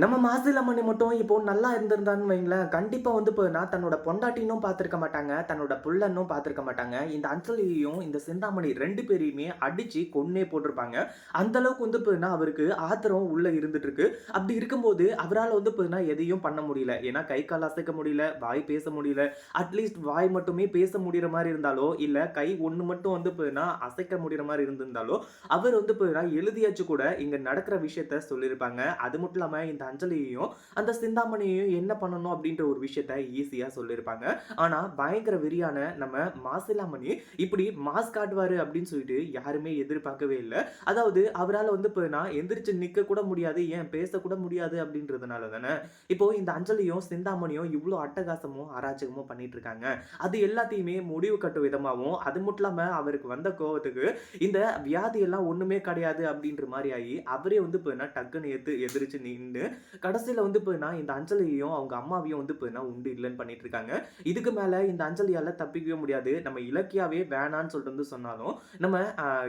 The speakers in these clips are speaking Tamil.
நம்ம மாசிலம்மணி மட்டும் இப்போ நல்லா இருந்திருந்தான்னு வைங்களேன் கண்டிப்பாக வந்து போனா தன்னோட பொண்டாட்டினும் பார்த்துருக்க மாட்டாங்க தன்னோட புள்ளனும் பார்த்துருக்க மாட்டாங்க. இந்த அஞ்சலியையும் இந்த சிந்தாமணி ரெண்டு பேரையுமே அடித்து கொன்னே போட்டிருப்பாங்க. அந்த அளவுக்கு வந்து போனா அவருக்கு ஆத்திரம் உள்ளே இருந்துட்டு இருக்கு அப்படி இருக்கும்போது அவரால் வந்து போனா எதையும் பண்ண முடியல. ஏன்னா கை கால் அசைக்க முடியல வாய் பேச முடியல. அட்லீஸ்ட் வாய் மட்டுமே பேச முடிகிற மாதிரி இருந்தாலோ இல்லை கை ஒன்று மட்டும் வந்து போனா அசைக்க முடிகிற மாதிரி இருந்திருந்தாலோ அவர் வந்து போனா எழுதியாச்சு கூட இங்கே நடக்கிற விஷயத்த சொல்லியிருப்பாங்க. அது மட்டும் இல்லாமல் இந்த அஞ்சலியையும் அந்த சிந்தாமணியையும் என்ன பண்ணணும் அப்படின்ற ஒரு விஷயத்த ஈஸியாக சொல்லியிருப்பாங்க. ஆனால் பயங்கர வெறியான நம்ம மாசிலாமணி இப்படி மாஸ் காட்டுவார் அப்படின்னு சொல்லிட்டு யாருமே எதிர்பார்க்கவே இல்லை. அதாவது அவரால் வந்து இப்போ நான் எந்திரிச்சு நிற்க கூட முடியாது ஏன் பேசக்கூட முடியாது அப்படின்றதுனால தானே. இப்போ இந்த அஞ்சலியும் சிந்தாமணியும் இவ்வளோ அட்டகாசமும் அராஜகமும் பண்ணிட்டு இருக்காங்க. அது எல்லாத்தையுமே முடிவு கட்டும் விதமாகவும் அது மட்டும் இல்லாமல் அவருக்கு வந்த கோவத்துக்கு இந்த வியாதி எல்லாம் கிடையாது அப்படின்ற மாதிரி ஆகி அவரே வந்து இப்போ டக்குன்னு எத்து எதிரிச்சு நின்று கடைசியில் வந்து போனா இந்த அஞ்சலியையும் அவங்க அம்மாவையும் வந்து போனா உண்டு இல்லைன்னு பண்ணிட்டு இருக்காங்க. இதுக்கு மேலே இந்த அஞ்சலியால் தப்பிக்கவே முடியாது. நம்ம இலக்கியாவே வேணான்னு சொல்லிட்டு வந்து சொன்னாலும் நம்ம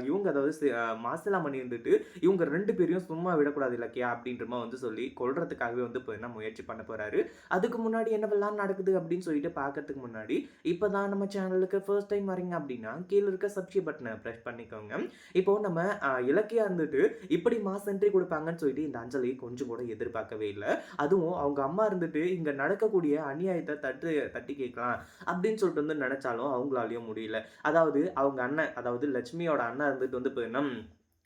இவங்க அதாவது சி- ஆஹ், மாசிலாமணி இருந்துட்டு இவங்க ரெண்டு பேரையும் சும்மா விடக்கூடாது இலக்கியா அப்படின்ற மாதிரி வந்து சொல்லி கொள்றதுக்காகவே வந்து போனா முயற்சி பண்ண போறாரு. அதுக்கு முன்னாடி என்னவெல்லாம் நடக்குது அப்படின்னு சொல்லிட்டு பார்க்கறதுக்கு முன்னாடி இப்போ தான் நம்ம சேனலுக்கு ஃபர்ஸ்ட் டைம் வரீங்க அப்படின்னா கீழே இருக்க சப்ஸ்கிரைப் பட்டனை ப்ரெஸ் பண்ணிக்கோங்க. இப்போ நம்ம இலக்கியா இருந்துட்டு இப்படி மாஸ் என்ட்ரி கொடுப்பாங்கன்னு சொல்லிட்டு இந்த அஞ்சலி கொஞ்சம் கூட எதிர்பார்க்கவே இல்லை. அதுவும் அவங்க அம்மா இருந்துட்டு இங்க நடக்கக்கூடிய அநியாயத்தை தட்டு தட்டி கேட்கலாம் அப்படின்னு சொல்லிட்டு வந்து நினைச்சாலும் அவங்களாலையும் முடியல. அதாவது அவங்க அண்ணன் அதாவது லட்சுமியோட அண்ணன் இருந்துட்டு வந்து போயின்னா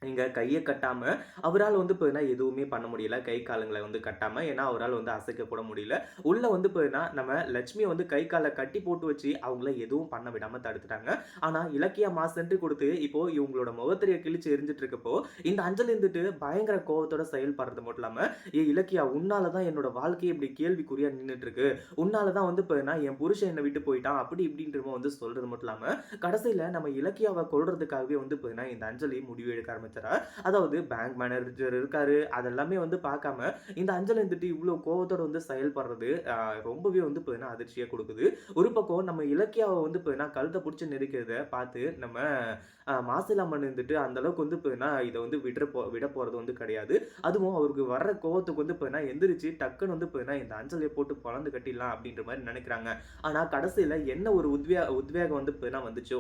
இங்க கையை கட்டாமல் அவரால் வந்து போயினா எதுவுமே பண்ண முடியல. கை காலுங்களை வந்து கட்டாமல் ஏன்னா அவரால் வந்து அசைக்க கூட முடியல. உள்ளே வந்து போயினா நம்ம லட்சுமியை வந்து கை காலை கட்டி போட்டு வச்சு அவங்கள எதுவும் பண்ண விடாமல் தடுத்துட்டாங்க. ஆனால் இலக்கிய மாசன்ட்டு கொடுத்து இப்போது இவங்களோட முகத்திரையை கிழிச்சு எரிஞ்சிட்டு இருக்கப்போ இந்த அஞ்சல் இருந்துட்டு பயங்கர கோபத்தோட செயல்படுறது மட்டும் இல்லாமல் ஏ இலக்கியா உன்னாலதான் என்னோட வாழ்க்கையை இப்படி கேள்விக்குறியாக நின்றுட்டு இருக்கு உன்னாலதான் வந்து போயினா என் புருஷன் என்னை விட்டு போயிட்டான். அப்படி இப்படின்றமோ வந்து சொல்கிறது மட்டும் இல்லாமல் கடைசியில் நம்ம இலக்கியாவை கொள்றதுக்காகவே வந்து போயினா இந்த அஞ்சலி முடிவு எடுக்க ஆரம்பிச்சாரா அதாவது பேங்க் மேனேஜர் இருக்காரு. அதெல்லாமே வந்து பார்க்காம இந்த அஞ்சலி இருந்துட்டு இவ்வளோ கோவத்தோட வந்து செயல்படுறது ரொம்பவே வந்து போயினா அதிர்ச்சியை கொடுக்குது. ஒரு பக்கம் நம்ம இலக்கியாவை வந்து போயினா கழுத்தை பிடிச்சி நெருக்கிறத பார்த்து நம்ம மாசிலாமன் இருந்துட்டு அந்த அளவுக்கு வந்து போயினா இதை வந்து விட போ விட போறது வந்து கிடையாது. அதுவும் அவருக்கு வர்ற கோவத்துக்கு வந்து போயினா எந்திரிச்சு டக்குன்னு வந்து போயினா இந்த அஞ்சலியை போட்டு பொழந்து கட்டிடலாம் அப்படின்ற மாதிரி நினைக்கிறாங்க. ஆனால் கடைசியில் என்ன ஒரு உத்வே உத்வேகம் வந்து போயினா வந்துச்சோ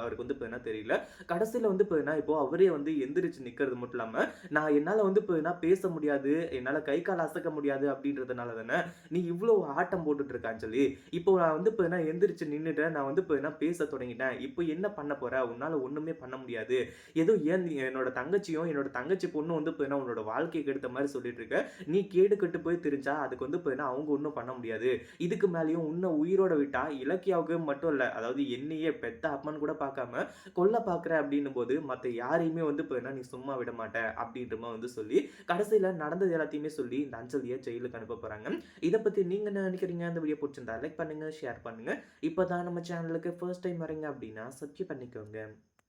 அவருக்கு வந்து போயினா தெரியல. கடைசியில் வந்து போயினா இப்போ அவரே வந்து எந்திரிச்சு நிற்கிறது மட்டும் இல்லாமல் நான் என்னால் வந்து இப்போ என்ன பேச முடியாது என்னால் கை கால் அசைக்க முடியாது அப்படின்றதுனால தானே நீ இவ்வளோ ஆட்டம் போட்டுட்டு இருக்கான்னு சொல்லி இப்போ நான் வந்து இப்போ என்ன எந்திரிச்சு நின்றுட்டேன் நான் வந்து இப்போ என்ன பேச தொடங்கிட்டேன். இப்போ என்ன பண்ண போற? உன்னால் ஒன்றுமே பண்ண முடியாது. ஏதோ ஏன் நீ என்னோட தங்கச்சியும் என்னோட தங்கச்சி பொண்ணு வந்து இப்போ என்ன உன்னோட வாழ்க்கையை கெடுத்த மாதிரி சொல்லிட்டு இருக்க? நீ கேடு கட்டு போய் தெரிஞ்சா அதுக்கு வந்து இப்போ என்ன அவங்க ஒன்றும் பண்ண முடியாது. இதுக்கு மேலேயும் உன்னை உயிரோட விட்டா இலக்கியாவுக்கு மட்டும் இல்லை அதாவது என்னையே பெத்த அப்பன் கூட பார்க்காம கொல்ல பார்க்குற அப்படின்னும் போது மற்ற யாரையுமே வந்து போயினா நீ சும்மா விட மாட்ட அப்படின்ற மாதிரி வந்து சொல்லி கடைசியில் நடந்தது எல்லாத்தையுமே சொல்லி இந்த அஞ்சலியை ஜெயிலுக்கு அனுப்ப போகிறாங்க இதை பற்றி நீங்கள் என்ன நினைக்கிறீங்க? அந்த வீடியோ பிடிச்சிருந்தா லைக் பண்ணுங்க ஷேர் பண்ணுங்க. இப்போ தான் நம்ம சேனலுக்கு ஃபர்ஸ்ட் டைம் வரீங்க அப்படின்னா சப்ஸ்கிரைப் பண்ணிக்கோங்க.